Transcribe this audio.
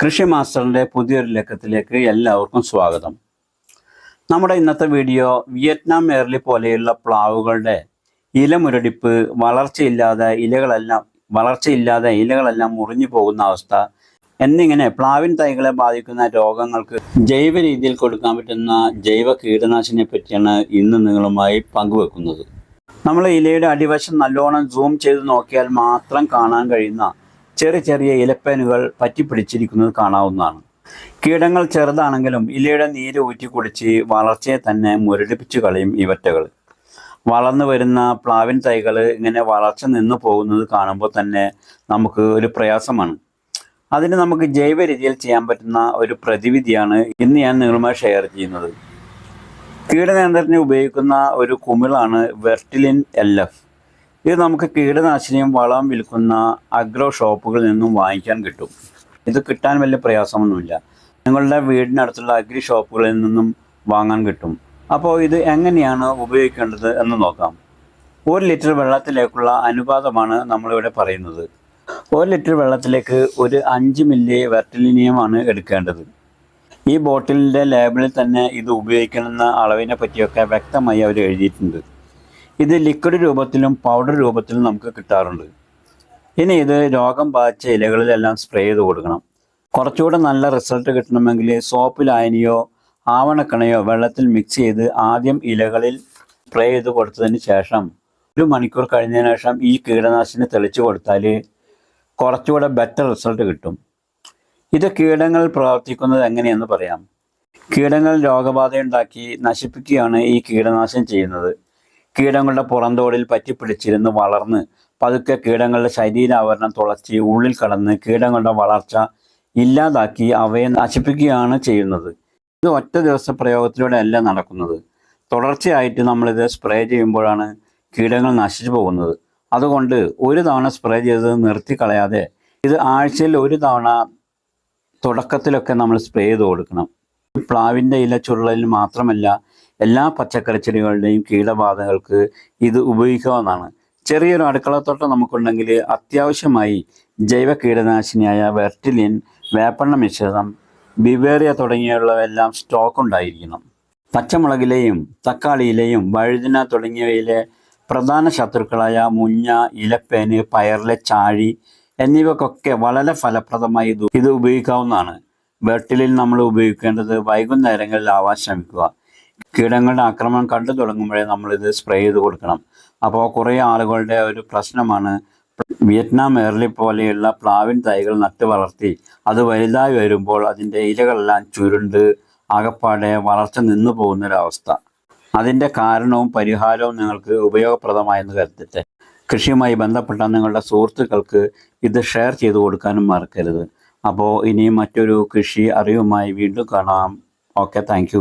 കൃഷി മാസ്റ്ററിന്റെ പുതിയൊരു ലക്കത്തിലേക്ക് എല്ലാവർക്കും സ്വാഗതം. നമ്മുടെ ഇന്നത്തെ വീഡിയോ വിയറ്റ്നാം എയർലി പോലെയുള്ള പ്ലാവുകളുടെ ഇലമുരടിപ്പ് വളർച്ചയില്ലാതെ ഇലകളെല്ലാം വളർച്ചയില്ലാതെ ഇലകളെല്ലാം മുറിഞ്ഞു പോകുന്ന അവസ്ഥ എന്നിങ്ങനെ പ്ലാവിൻ തൈകളെ ബാധിക്കുന്ന രോഗങ്ങൾക്ക് ജൈവ രീതിയിൽ കൊടുക്കാൻ പറ്റുന്ന ജൈവ കീടനാശിനിയെ പറ്റിയാണ് ഇന്ന് നിങ്ങളുമായി പങ്കുവെക്കുന്നത്. നമ്മൾ ഇലയുടെ അടിവശം നല്ലോണം സൂം ചെയ്ത് നോക്കിയാൽ മാത്രം കാണാൻ കഴിയുന്ന ചെറിയ ചെറിയ ഇലപ്പേനുകൾ പറ്റിപ്പിടിച്ചിരിക്കുന്നത് കാണാവുന്നതാണ്. കീടങ്ങൾ ചെറുതാണെങ്കിലും ഇലയുടെ നീര് ഊറ്റി കുടിച്ച് വളർച്ചയെ തന്നെ മുരടിപ്പിച്ചു കളയും ഇവറ്റകൾ. വളർന്നു വരുന്ന പ്ലാവിൻ തൈകൾ ഇങ്ങനെ വളർച്ച നിന്നു പോകുന്നത് കാണുമ്പോൾ തന്നെ നമുക്ക് ഒരു പ്രയാസമാണ്. അതിന് നമുക്ക് ജൈവ രീതിയിൽ ചെയ്യാൻ പറ്റുന്ന ഒരു പ്രതിവിധിയാണ് ഇന്ന് ഞാൻ നിങ്ങളുമായി ഷെയർ ചെയ്യുന്നത്. കീടനിയന്ത്രണത്തിന് ഉപയോഗിക്കുന്ന ഒരു കുമിളാണ് വെർട്ടിലിൻ എൽ എഫ്. ഇത് നമുക്ക് കീടനാശിനിയും വളം വിൽക്കുന്ന അഗ്രോ ഷോപ്പുകളിൽ നിന്നും വാങ്ങിക്കാൻ കിട്ടും. ഇത് കിട്ടാൻ വലിയ പ്രയാസമൊന്നുമില്ല. നിങ്ങളുടെ വീടിനടുത്തുള്ള അഗ്രി ഷോപ്പുകളിൽ നിന്നും വാങ്ങാൻ കിട്ടും. അപ്പോൾ ഇത് എങ്ങനെയാണ് ഉപയോഗിക്കേണ്ടത് എന്ന് നോക്കാം. ഒരു ലിറ്റർ വെള്ളത്തിലേക്കുള്ള അനുപാതമാണ് നമ്മളിവിടെ പറയുന്നത്. ഒരു ലിറ്റർ വെള്ളത്തിലേക്ക് ഒരു അഞ്ച് മില്ലി വെർട്ടിലിനിയമാണ് എടുക്കേണ്ടത്. ഈ ബോട്ടിലിന്റെ ലേബിളിൽ തന്നെ ഇത് ഉപയോഗിക്കണമെന്ന അളവിനെ പറ്റിയൊക്കെ വ്യക്തമായി അവർ എഴുതിയിട്ടുണ്ട്. ഇത് ലിക്വിഡ് രൂപത്തിലും പൗഡർ രൂപത്തിലും നമുക്ക് കിട്ടാറുണ്ട്. ഇനി ഇത് രോഗം ബാധിച്ച ഇലകളിലെല്ലാം സ്പ്രേ ചെയ്ത് കൊടുക്കണം. കുറച്ചുകൂടെ നല്ല റിസൾട്ട് കിട്ടണമെങ്കിൽ സോപ്പ് ലായനിയോ ആവണക്കണയോ വെള്ളത്തിൽ മിക്സ് ചെയ്ത് ആദ്യം ഇലകളിൽ സ്പ്രേ ചെയ്ത് കൊടുത്തതിന് ശേഷം ഒരു മണിക്കൂർ കഴിഞ്ഞതിന് ശേഷം ഈ കീടനാശിനി തെളിച്ചു കൊടുത്താൽ കുറച്ചുകൂടെ ബെറ്റർ റിസൾട്ട് കിട്ടും. ഇത് കീടങ്ങൾ പ്രവർത്തിക്കുന്നത് എങ്ങനെയെന്ന് പറയാം. കീടങ്ങൾ രോഗബാധയുണ്ടാക്കി നശിപ്പിക്കുകയാണ് ഈ കീടനാശം ചെയ്യുന്നത്. കീടങ്ങളുടെ പുറന്തോടിൽ പറ്റിപ്പിടിച്ചിരുന്ന് വളർന്ന് പതുക്കെ കീടങ്ങളുടെ ശരീരാവരണം തുളച്ച് ഉള്ളിൽ കടന്ന് കീടങ്ങളുടെ വളർച്ച ഇല്ലാതാക്കി അവയെ നശിപ്പിക്കുകയാണ് ചെയ്യുന്നത്. ഇത് ഒറ്റ ദിവസ പ്രയോഗത്തിലൂടെ അല്ല നടക്കുന്നത്. തുടർച്ചയായിട്ട് നമ്മളിത് സ്പ്രേ ചെയ്യുമ്പോഴാണ് കീടങ്ങൾ നശിച്ചു പോകുന്നത്. അതുകൊണ്ട് ഒരു തവണ സ്പ്രേ ചെയ്ത് നിർത്തി കളയാതെ ഇത് ആഴ്ചയിൽ ഒരു തവണ തുടക്കത്തിലൊക്കെ നമ്മൾ സ്പ്രേ ചെയ്ത് കൊടുക്കണം. പ്ലാവിന്റെ ഇല ചുരുളലിൽ മാത്രമല്ല എല്ലാ പച്ചക്കറി ചെടികളുടെയും കീടബാധകൾക്ക് ഇത് ഉപയോഗിക്കാവുന്നതാണ്. ചെറിയൊരു അടുക്കളത്തോട്ടം നമുക്കുണ്ടെങ്കിൽ അത്യാവശ്യമായി ജൈവ കീടനാശിനിയായ വെർട്ടിലിൻ വേപ്പെണ്ണ മിശ്രിതം ബിവേറിയ തുടങ്ങിയുള്ളവയെല്ലാം സ്റ്റോക്ക് ഉണ്ടായിരിക്കണം. പച്ചമുളകിലെയും തക്കാളിയിലെയും വഴുതിന തുടങ്ങിയവയിലെ പ്രധാന ശത്രുക്കളായ മുഞ്ഞ ഇലപ്പേന് പയറിലെ ചാഴി എന്നിവക്കൊക്കെ വളരെ ഫലപ്രദമായി ഇത് ഉപയോഗിക്കാവുന്നതാണ്. വെട്ടിലിൽ നമ്മൾ ഉപയോഗിക്കേണ്ടത് വൈകുന്നേരങ്ങളിൽ ആവാൻ ശ്രമിക്കുക. കീടങ്ങളുടെ ആക്രമണം കണ്ടു തുടങ്ങുമ്പോഴേ നമ്മളിത് സ്പ്രേ ചെയ്ത് കൊടുക്കണം. അപ്പോൾ കുറേ ആളുകളുടെ ഒരു പ്രശ്നമാണ് വിയറ്റ്നാം എയർലി പോലെയുള്ള പ്ലാവിൻ തൈകൾ നട്ട് വളർത്തി അത് വലുതായി വരുമ്പോൾ അതിന്റെ ഇലകളെല്ലാം ചുരുണ്ട് ആകപ്പാടെ വളർച്ച നിന്നു പോകുന്നൊരവസ്ഥ. അതിന്റെ കാരണവും പരിഹാരവും നിങ്ങൾക്ക് ഉപയോഗപ്രദമായെന്ന് കരുതട്ടെ. കൃഷിയുമായി ബന്ധപ്പെട്ട നിങ്ങളുടെ സുഹൃത്തുക്കൾക്ക് ഇത് ഷെയർ ചെയ്തു കൊടുക്കാനും മറക്കരുത്. അപ്പോൾ ഇനിയും മറ്റൊരു കൃഷി അറിവുമായി വീണ്ടും കാണാം. Okay thank